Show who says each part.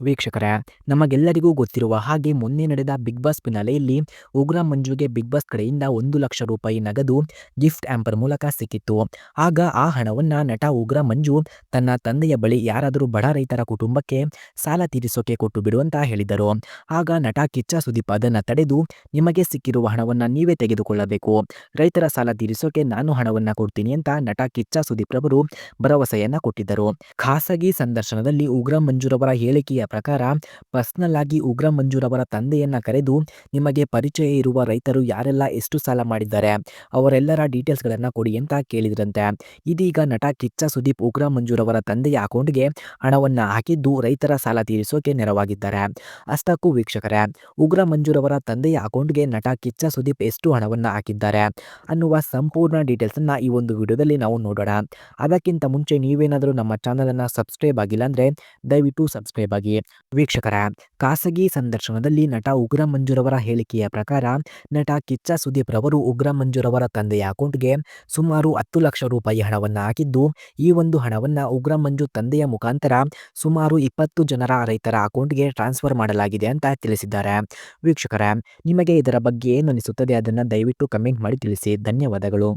Speaker 1: ವೀಕ್ಷಕರೇ, ನಮಗೆಲ್ಲರಿಗೂ ಗೊತ್ತಿರುವ ಹಾಗೆ ಮೊನ್ನೆ ನಡೆದ ಬಿಗ್ ಬಾಸ್ ಫಿನಾಲೆಯಲ್ಲಿ ಉಗ್ರ ಮಂಜುಗೆ ಬಿಗ್ ಬಾಸ್ ಕಡೆಯಿಂದ ಒಂದು ಲಕ್ಷ ರೂಪಾಯಿ ನಗದು ಗಿಫ್ಟ್ ಆ್ಯಂಪರ್ ಮೂಲಕ ಸಿಕ್ಕಿತ್ತು. ಆಗ ಆ ಹಣವನ್ನು ನಟ ಉಗ್ರ ಮಂಜು ತನ್ನ ತಂದೆಯ ಬಳಿ ಯಾರಾದರೂ ಬಡ ರೈತರ ಕುಟುಂಬಕ್ಕೆ ಸಾಲ ತೀರಿಸೋಕೆ ಕೊಟ್ಟು ಬಿಡು ಅಂತ ಹೇಳಿದರು. ಆಗ ನಟ ಕಿಚ್ಚ ಸುದೀಪ್ ಅದನ್ನು ತಡೆದು, ನಿಮಗೆ ಸಿಕ್ಕಿರುವ ಹಣವನ್ನು ನೀವೇ ತೆಗೆದುಕೊಳ್ಳಬೇಕು. ರೈತರ ಸಾಲ ತೀರಿಸೋಕೆ ನಾನು ಹಣವನ್ನು ಕೊಡ್ತೀನಿ ಅಂತ ನಟ ಕಿಚ್ಚ ಸುದೀಪ್ ರವರು ಭರವಸೆಯನ್ನ ಕೊಟ್ಟಿದ್ದರು. ಖಾಸಗಿ ಸಂದರ್ಶನದಲ್ಲಿ ಉಗ್ರ ಮಂಜುರವರ ಹೇಳಿಕೆಯ ಪ್ರಕಾರ ಪರ್ಸ್ನಲ್ ಆಗಿ ಉಗ್ರ ಮಂಜುರವರ ತಂದೆಯನ್ನ ಕರೆದು ನಿಮಗೆ ಪರಿಚಯ ಇರುವ ರೈತರು ಯಾರೆಲ್ಲ ಎಷ್ಟು ಸಾಲ ಮಾಡಿದ್ದಾರೆ, ಅವರೆಲ್ಲರ ಡೀಟೇಲ್ಸ್ಗಳನ್ನು ಕೊಡಿ ಅಂತ ಕೇಳಿದ್ರಂತೆ. ಇದೀಗ ನಟ ಕಿಚ್ಚ ಸುದೀಪ್ ಉಗ್ರ ಮಂಜುರವರ ತಂದೆಯ ಅಕೌಂಟ್ಗೆ ಹಣವನ್ನ ಹಾಕಿದ್ದು ರೈತರ ಸಾಲ ತೀರಿಸೋಕೆ ನೆರವಾಗಿದ್ದಾರೆ. ಅಷ್ಟಕ್ಕೂ ವೀಕ್ಷಕರೇ, ಉಗ್ರ ಮಂಜುರವರ ತಂದೆಯ ಅಕೌಂಟ್ಗೆ ನಟ ಕಿಚ್ಚ ಸುದೀಪ್ ಎಷ್ಟು ಹಣವನ್ನ ಹಾಕಿದ್ದಾರೆ ಅನ್ನುವ ಸಂಪೂರ್ಣ ಡೀಟೇಲ್ಸ್ ಅನ್ನ ಈ ಒಂದು ವಿಡಿಯೋದಲ್ಲಿ ನಾವು ನೋಡೋಣ. ಅದಕ್ಕಿಂತ ಮುಂಚೆ ನೀವೇನಾದರೂ ನಮ್ಮ ಚಾನಲ್ ಅನ್ನ ಸಬ್ಸ್ಕ್ರೈಬ್ ಆಗಿಲ್ಲ ಅಂದ್ರೆ ದಯವಿಟ್ಟು ಸಬ್ಸ್ಕ್ರೈಬ್ ಆಗಿ. ವೀಕ್ಷಕರ, ಖಾಸಗಿ ಸಂದರ್ಶನದಲ್ಲಿ ನಟ ಉಗ್ರ ಮಂಜುರವರ ಹೇಳಿಕೆಯ ಪ್ರಕಾರ, ನಟ ಕಿಚ್ಚ ಸುದೀಪ್ ರವರು ಉಗ್ರ ಮಂಜುರವರ ತಂದೆಯ ಅಕೌಂಟ್ಗೆ ಸುಮಾರು ಹತ್ತು ಲಕ್ಷ ರೂಪಾಯಿ ಹಣವನ್ನು ಹಾಕಿದ್ದು, ಈ ಒಂದು ಹಣವನ್ನು ಉಗ್ರ ಮಂಜು ತಂದೆಯ ಮುಖಾಂತರ ಸುಮಾರು ಇಪ್ಪತ್ತು ಜನರ ರೈತರ ಅಕೌಂಟ್ಗೆ ಟ್ರಾನ್ಸ್ಫರ್ ಮಾಡಲಾಗಿದೆ ಅಂತ ತಿಳಿಸಿದ್ದಾರೆ. ವೀಕ್ಷಕರ, ನಿಮಗೆ ಇದರ ಬಗ್ಗೆ ಏನು ಅನಿಸುತ್ತದೆ ಅದನ್ನು ದಯವಿಟ್ಟು ಕಮೆಂಟ್ ಮಾಡಿ ತಿಳಿಸಿ. ಧನ್ಯವಾದಗಳು.